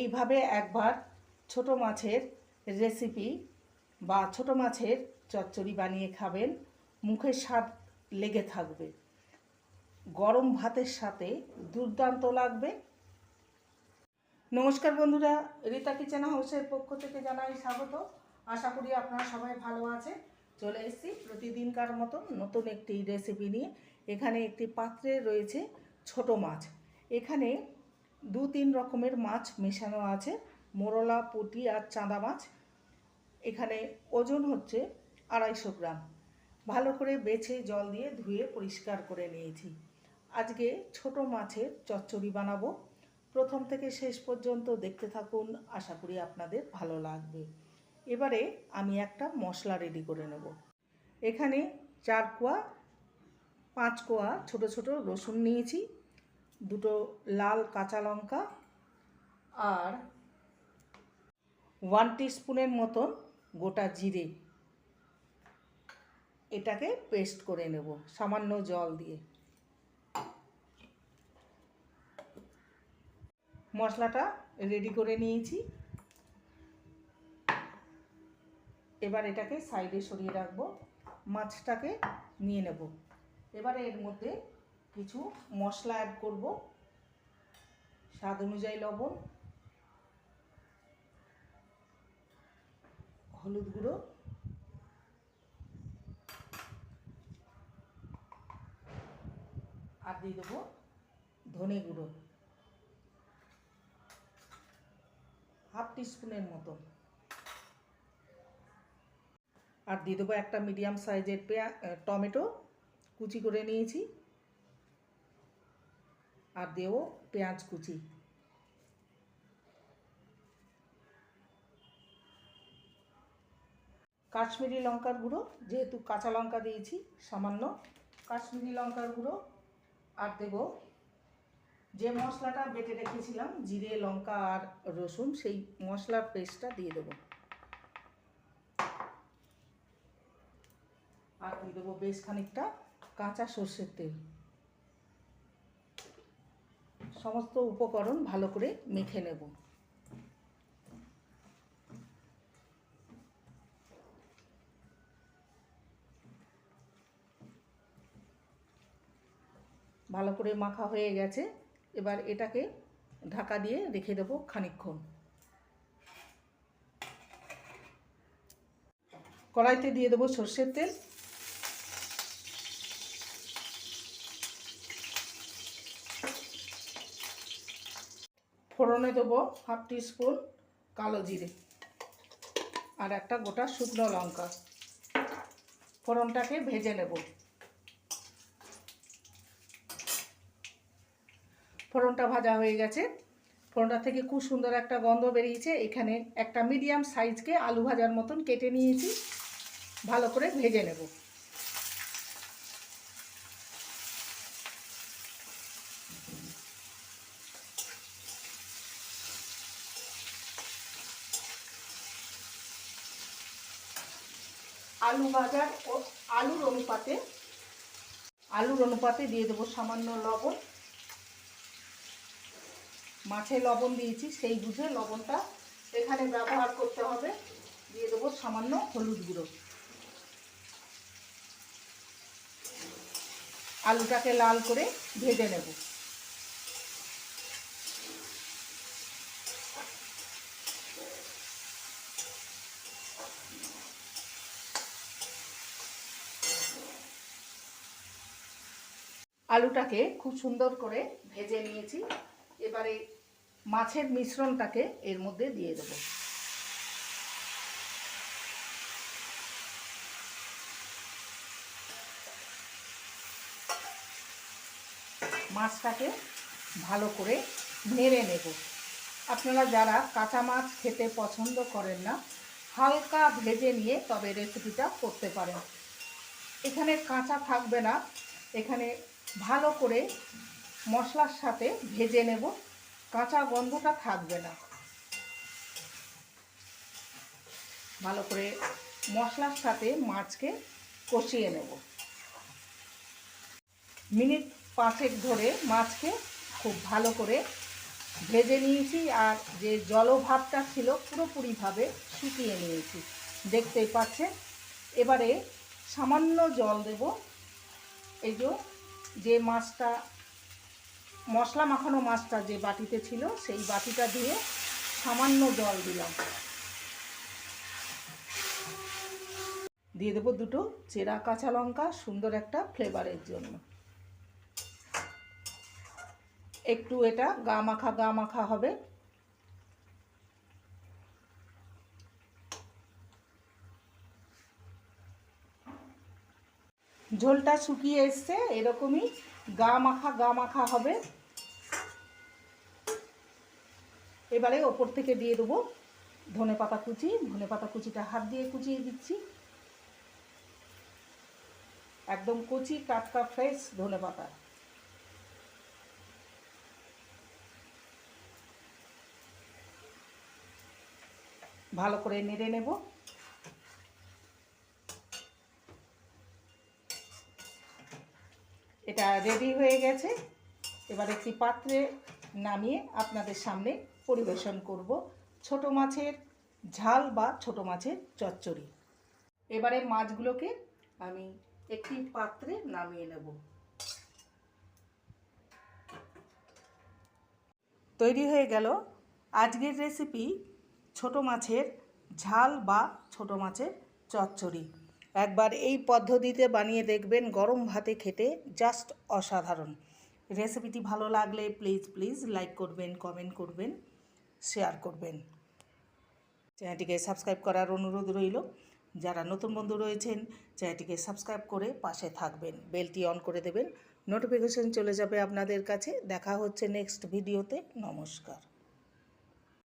এইভাবে একবার ছোট মাছের রেসিপি বা ছোট মাছের চচ্চড়ি বানিয়ে খাবেন। মুখের স্বাদ লেগে থাকবে। গরম ভাতের সাথে দুর্দান্ত লাগবে। নমস্কার বন্ধুরা, রীতা কিচেন হাউসের পক্ষ থেকে জানাই স্বাগত। আশা করি আপনারা সবাই ভালো আছে চলে এসেছি প্রতিদিনকার মতো নতুন একটি রেসিপি নিয়ে। এখানে একটি পাত্রে রয়েছে ছোট মাছ। এখানে দু তিন রকমের মাছ মেশানো আছে, মোরলা, পুঁটি আর চাঁদা মাছ। এখানে ওজন হচ্ছে আড়াইশো গ্রাম। ভালো করে বেছে জল দিয়ে ধুয়ে পরিষ্কার করে নিয়েছি। আজকে ছোট মাছের চচ্চড়ি বানাবো। প্রথম থেকে শেষ পর্যন্ত দেখতে থাকুন, আশা করি আপনাদের ভালো লাগবে। এবারে আমি একটা মশলা রেডি করে নেব। এখানে চার কোয়া, পাঁচ কোয়া ছোট ছোট রসুন নিয়েছি। দুটো লাল কাঁচা লঙ্কা আর ওয়ান স্পুনের মতন গোটা জিরে। এটাকে পেস্ট করে নেব, সামান্য জল দিয়ে। মশলাটা রেডি করে নিয়েছি। এবার এটাকে সাইডে সরিয়ে রাখব, মাছটাকে নিয়ে নেব। এবারে এর মধ্যে কিছু মশলা অ্যাড করব। স্বাদ অনুযায়ী লবণ, হলুদ গুঁড়ো, আর দিয়ে দেবো ধনে গুঁড়ো। হাফ টিস্পুনের মতো। আর দিয়ে দেবো একটা মিডিয়াম সাইজের পেঁয়া টমেটো। কুচি করে নিয়েছি। আর দেবো পেঁয়াজ কুচি। কাশ্মীরি লঙ্কার গুঁড়ো, যেহেতু কাঁচা লঙ্কা দিয়েছি, সামান্য কাশ্মীরি লঙ্কার গুঁড়ো, আর দেব যে মশলাটা বেটে রেখেছিলাম, জিরে, লঙ্কা আর রসুন, সেই মশলার পেস্টটা দিয়ে দেবো। আর দিয়ে দেবো বেশ খানিকটা কাঁচা সর্ষের তেল। সমস্ত উপকরণ ভালো করে মেখে নেব। ভালো করে মাখা হয়ে গেছে। এবার এটাকে ঢাকা দিয়ে রেখে দেবো খানিকক্ষণ। কড়াইতে দিয়ে দেবো সর্ষের তেল। ফোড়নে দেবো হাফ স্পুন কালো জিরে আর একটা গোটা শুকনো লঙ্কা। ফোড়নটাকে ভেজে নেব। ফোড়নটা ভাজা হয়ে গেছে। ফোড়নটা থেকে খুব সুন্দর একটা গন্ধ বেরিয়েছে। এখানে একটা মিডিয়াম সাইজকে আলু ভাজার মতন কেটে নিয়েছি। ভালো করে ভেজে নেব। আলু ভাজার ও আলুর অনুপাতে আলুর অনুপাতে দিয়ে দেবো সামান্য লবণ। মাছে লবণ দিয়েছি, সেই বুঝে লবণটা এখানে ব্যবহার করতে হবে। দিয়ে দেবো সামান্য হলুদ গুঁড়ো। আলুটাকে লাল করে ভেজে নেব। আলুটাকে খুব সুন্দর করে ভেজে নিয়েছি। এবারে মাছের মিশ্রণটাকে এর মধ্যে দিয়ে দেবো। মাছটাকে ভালো করে নেড়ে নেব। আপনারা যারা কাঁচা মাছ খেতে পছন্দ করেন না, হালকা ভেজে নিয়ে তবে রেসিপিটা করতে পারেন। এখানে কাঁচা থাকবে না। এখানে ভালো করে মশলার সাথে ভেজে নেব। কাঁচা গন্ধটা থাকবে না। ভালো করে মশলার সাথে মাছকে কষিয়ে নেব। মিনিট পাঁচেক ধরে মাছকে খুব ভালো করে ভেজে নিয়েছি আর যে জলভাবটা ছিল পুরোপুরিভাবে শুকিয়ে নিয়েছি। দেখতেই পাচ্ছেন? এবারে সামান্য জল দেব। এই যে যে মাছটা, মশলা মাখানো মাছটা যে বাটিতে ছিল, সেই বাটিটা দিয়ে সামান্য জল দিলাম। দিয়ে দেবো দুটো চেরা কাঁচা লঙ্কা, সুন্দর একটা ফ্লেভারের জন্য। একটু এটা গা মাখা গা মাখা হবে। ঝোলটা শুকিয়ে এসছে, এরকমই গা মাখা গা মাখা হবে। এবারে ওপর থেকে দিয়ে দেবো ধনে পাতা কুচি। ধনে পাতা কুচিটা হাত দিয়ে কুচিয়ে দিচ্ছি। একদম কুচি, টাটকা, ফ্রেশ ধনে পাতা। ভালো করে নেড়ে নেব। এটা রেডি হয়ে গেছে। এবার একটি পাত্রে নামিয়ে আপনাদের সামনে পরিবেশন করব ছোট মাছের ঝাল বা ছোট মাছের চচ্চড়ি। এবারে মাছগুলোকে আমি একটি পাত্রে নামিয়ে নেব। তৈরি হয়ে গেল আজকের রেসিপি ছোট মাছের ঝাল বা ছোট মাছের চচ্চড়ি। একবার এই পদ্ধতিতে বানিয়ে দেখবেন গরম ভাতে খেতে জাস্ট অসাধারণ। রেসিপিটি ভালো লাগলে প্লিজ প্লিজ লাইক করবেন কমেন্ট করবেন শেয়ার করবেন। চ্যানেলটিকে সাবস্ক্রাইব করার অনুরোধ রইল। যারা নতুন বন্ধু রয়েছেন চ্যানেলটিকে সাবস্ক্রাইব করে পাশে থাকবেন। বেলটি অন করে দেবেন। নোটিফিকেশন চলে যাবে আপনাদের কাছে। দেখা হচ্ছে নেক্সট ভিডিওতে নমস্কার।